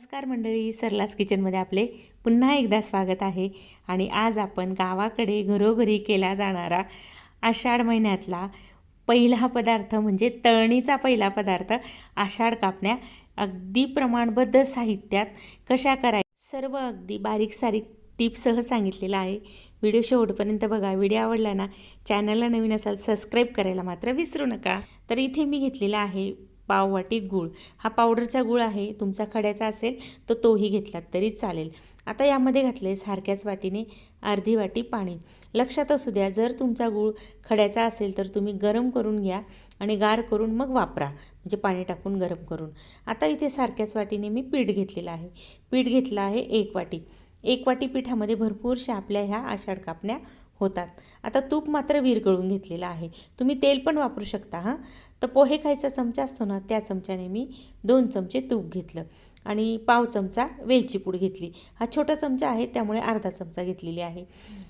नमस्कार मंडळी सरलास किचनमध्ये आपले पुन्हा एकदा स्वागत आहे. आणि आज आपण गावाकडे घरोघरी केला जाणारा आषाढ महिन्यातला पहिला पदार्थ म्हणजे तळणीचा पहिला पदार्थ आषाढ कापण्या. अगदी प्रमाणबद्ध साहित्यात कशा कराय सर्व अगदी बारीक सारीक टिप्ससह सांगितलेलं आहे. व्हिडिओ शेवटपर्यंत बघा. व्हिडिओ आवडला ना चॅनलला नवीन असाल सबस्क्राईब करायला मात्र विसरू नका. तर इथे मी घेतलेला आहे पाववाटी गूळ. हा पावडरचा गूळ आहे तुमचा खड्याचा असेल तर तोही घेतलात तरी चालेल. आता यामध्ये घातले सारख्याच वाटीने अर्धी वाटी पाणी. लक्षात असू द्या जर तुमचा गूळ खड्याचा असेल तर तुम्ही गरम करून घ्या आणि गार करून मग वापरा. म्हणजे पाणी टाकून गरम करून. आता इथे सारख्याच वाटीने मी पीठ घेतलेलं आहे. पीठ घेतलं आहे एक वाटी. एक वाटी पिठामध्ये भरपूरशा आपल्या ह्या आषाढ कापण्या होतात. आता तूप मात्र विरगळून घेतलेलं आहे. तुम्ही तेल पण वापरू शकता हां? तर पोहे खायचा चमचा असतो ना त्या चमच्याने मी दोन चमचे तूप घेतलं आणि पाव चमचा वेलची पूड घेतली. हा छोटा चमचा आहे त्यामुळे अर्धा चमचा घेतलेली आहे.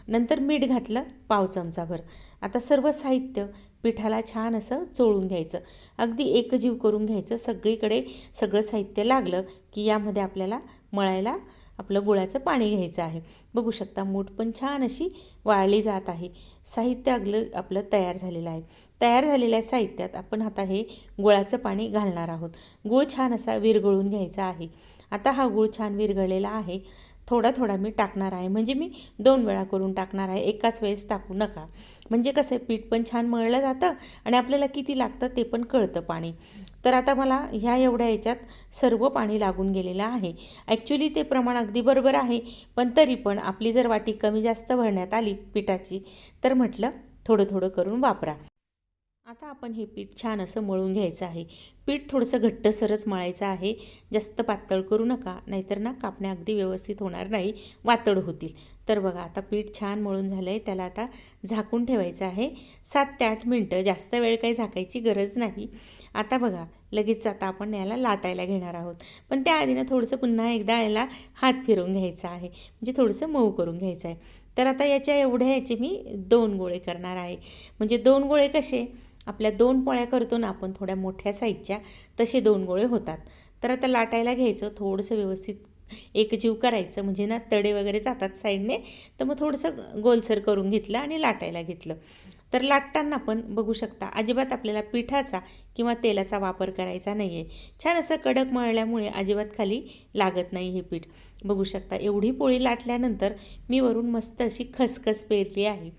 नंतर मीठ घातलं पाव चमचाभर. आता सर्व साहित्य पिठाला छान असं चोळून घ्यायचं. अगदी एकजीव करून घ्यायचं. सगळीकडे सगळं साहित्य लागलं की यामध्ये आपल्याला मळायला आपलं गुळाचं पाणी घ्यायचं आहे. बघू शकता मूठ पण छान अशी वाळली जात आहे. साहित्य अगलं आपलं तयार झालेलं आहे. तयार झालेल्या साहित्यात आपण आता हे गुळाचं पाणी घालणार आहोत. गूळ छान असा विरघळून घ्यायचा आहे. आता हा गूळ छान विरघळलेला आहे. थोडा थोडा मी टाकणार आहे. म्हणजे मी दोन वेळा करून टाकणार आहे. एकाच वेळेस टाकू नका. म्हणजे कसं आहे पीठ पण छान मळलं जातं आणि आपल्याला किती लागतं ते पण कळतं पाणी. तर आता मला ह्या एवढ्या याच्यात सर्व पाणी लागून गेलेलं आहे. ॲक्च्युली ते प्रमाण अगदी बरोबर आहे पण तरी पण आपली जर वाटी कमी जास्त भरण्यात आली पिठाची तर म्हटलं थोडं थोडं करून वापरा. आता आपण हे पीठ छान असं मळून घ्यायचं आहे. पीठ थोडंसं घट्टसरच मळायचं आहे. जास्त पातळ करू नका नाहीतर ना कापण्या अगदी व्यवस्थित होणार नाही वातड होतील. तर बघा आता पीठ छान मळून झालं आहे त्याला आता झाकून ठेवायचं आहे. सात ते आठ मिनटं जास्त वेळ काही झाकायची गरज नाही. आता बघा लगेच आता आपण याला लाटायला घेणार आहोत. पण त्याआधी ना थोडंसं पुन्हा एकदा याला हात फिरवून घ्यायचा आहे. म्हणजे थोडंसं मऊ करून घ्यायचं आहे. तर आता याच्या एवढ्या याचे मी दोन गोळे करणार आहे. म्हणजे दोन गोळे कसे? आपल्या दोन पोळ्या करतो ना आपण थोड्या मोठ्या साईजच्या तसे दोन गोळे होतात. तर आता लाटायला घ्यायचं थोडंसं व्यवस्थित एकजीव करायचं. म्हणजे ना तडे वगैरे जातात साईडने तर मग थोडंसं गोलसर करून घेतलं आणि लाटायला घेतलं. तर लाटताना पण बघू शकता अजिबात आपल्याला पिठाचा किंवा तेलाचा वापर करायचा नाही आहे छान असं कडक मळल्यामुळे अजिबात खाली लागत नाही हे पीठ. बघू शकता एवढी पोळी लाटल्यानंतर मी वरून मस्त अशी खसखस पेरली आहे.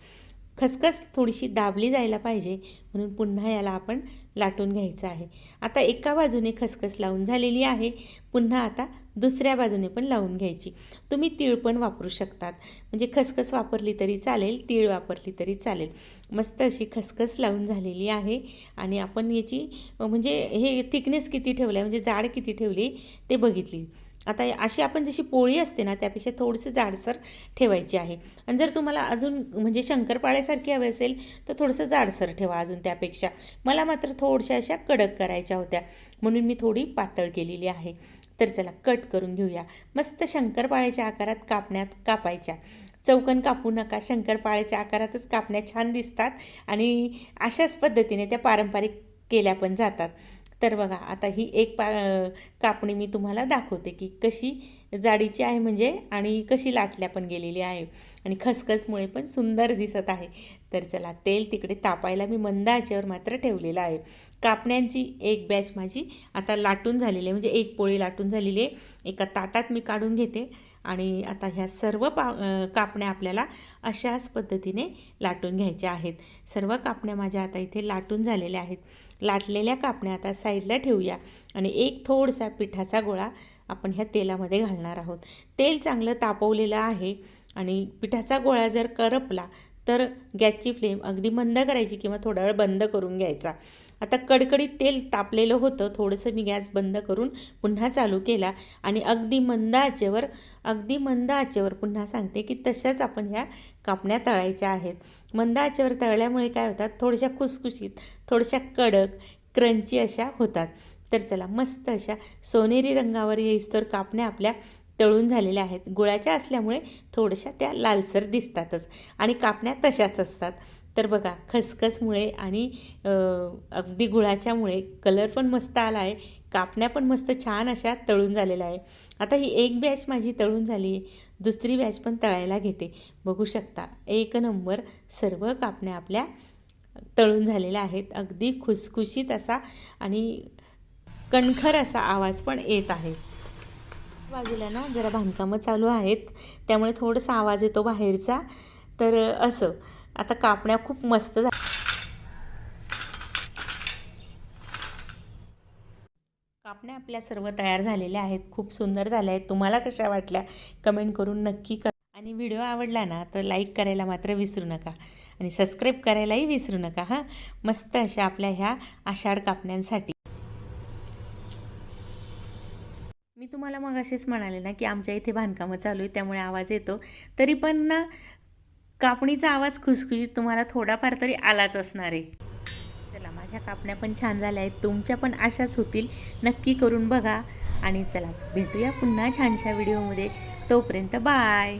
खसखस थोडीशी दाबली जायला पाहिजे म्हणून पुन्हा याला आपण लाटून घ्यायचं आहे. आता एका बाजूने खसखस लावून झालेली आहे पुन्हा आता दुसऱ्या बाजूने पण लावून घ्यायची. तुम्ही तीळ पण वापरू शकतात. म्हणजे खसखस वापरली तरी चालेल तीळ वापरली तरी चालेल. मस्त अशी खसखस लावून झालेली आहे आणि आपण याची म्हणजे हे थिकनेस किती ठेवलं आहे म्हणजे जाड किती ठेवली ते बघितली. आता अशी आपण जशी पोळी असते ना त्यापेक्षा थोडंसं जाडसर ठेवायची आहे. आणि जर तुम्हाला अजून म्हणजे शंकरपाळ्यासारखी हवी असेल तर थोडंसं जाडसर ठेवा अजून त्यापेक्षा. मला मात्र थोडशा अशा कडक करायच्या होत्या. म्हणून मी थोडी पातळ केलेली आहे. तर चला कट करून घेऊया. मस्त शंकरपाळ्याच्या आकारात कापण्यात कापायच्या. चौकन कापू नका. शंकरपाळ्याच्या आकारातच कापण्या छान दिसतात आणि अशाच पद्धतीने त्या पारंपरिक केल्या पण जातात. तर बघा आता ही एक पा कापणी मी तुम्हाला दाखवते की कशी जाडीची आहे म्हणजे आणि कशी लाटल्या पण गेलेली आहे. आणि खसखसमुळे पण सुंदर दिसत आहे. तर चला तेल तिकडे तापायला मी मंद आचेवर मात्र ठेवलेलं आहे. कापण्यांची एक बॅच माझी आता लाटून झालेली आहे. म्हणजे एक पोळी लाटून झालेली आहे. एका ताटात मी काढून घेते. आणि आता ह्या सर्व पा कापण्या आपल्याला अशाच पद्धतीने लाटून घ्यायच्या आहेत. सर्व कापण्या माझ्या आता इथे लाटून झालेल्या आहेत. लाटलेल्या कापण्या आता साईडला ठेवूया आणि एक थोडसा पिठाचा गोळा आपण ह्या तेलामध्ये घालणार आहोत. तेल चांगलं तापवलेलं आहे आणि पिठाचा गोळा जर करपला तर गॅसची फ्लेम अगदी मंद करायची किंवा थोडा वेळ बंद करून घ्यायचा. आता कडकडीत तेल तापलेलं होतं. थोडंसं मी गॅस बंद करून पुन्हा चालू केला. आणि अगदी मंद आचेवर अगदी मंद आचेवर पुन्हा सांगते की तशाच आपण ह्या कापण्या तळायच्या आहेत. मंद आचेवर तळल्यामुळे काय होतात? थोड्याशा खुसखुशीत थोड्याशा कडक क्रंची अशा होतात. तर चला मस्त अशा सोनेरी रंगावर येईस्तर कापण्या आपल्या तळून झालेल्या आहेत. गुळाच्या असल्यामुळे थोड्याशा त्या लालसर दिसतातच. आणि कापण्या तशाच असतात. तर बघा खसखसमुळे आणि अगदी गुळाच्यामुळे कलर पण मस्त आला आहे. कापण्या पण मस्त छान अशा तळून झालेल्या आहे. आता ही एक बॅच माझी तळून झाली दुसरी बॅच पण तळायला घेते. बघू शकता एक नंबर सर्व कापण्या आपल्या तळून झालेल्या आहेत. अगदी खुसखुशीत असा आणि कणखर असा आवाज पण येत आहे. बाजूला ना जरा बांधकामं चालू आहेत. त्यामुळे थोडासा आवाज येतो बाहेरचा. तर असं आता कापण्या खूप मस्त झाल्या कापण्या आपल्या सर्व तयार झालेल्या आहेत. खूप सुंदर झाल्या आहेत. तुम्हाला कशा वाटल्या? कमेंट करून नक्की कर आणि व्हिडिओ आवडला ना तर लाईक करायला मात्र विसरू नका. आणि सबस्क्राईब करायलाही विसरू नका हां? मस्त अशा आपल्या ह्या आषाढ कापण्यांसाठी. मी तुम्हाला मग असेच म्हणाले ना की आमच्या इथे बांधकामं चालू आहे त्यामुळे आवाज येतो. तरी पण ना कापणीचा आवाज खुसखुशीत तुम्हाला थोडाफार तरी आलाच असणार आहे. चला माझ्या कापण्या पण छान झाल्या आहेत. तुमच्या पण अशाच होतील. नक्की करून बघा. आणि चला भेटूया पुन्हा छानशा व्हिडिओमध्ये. तोपर्यंत बाय.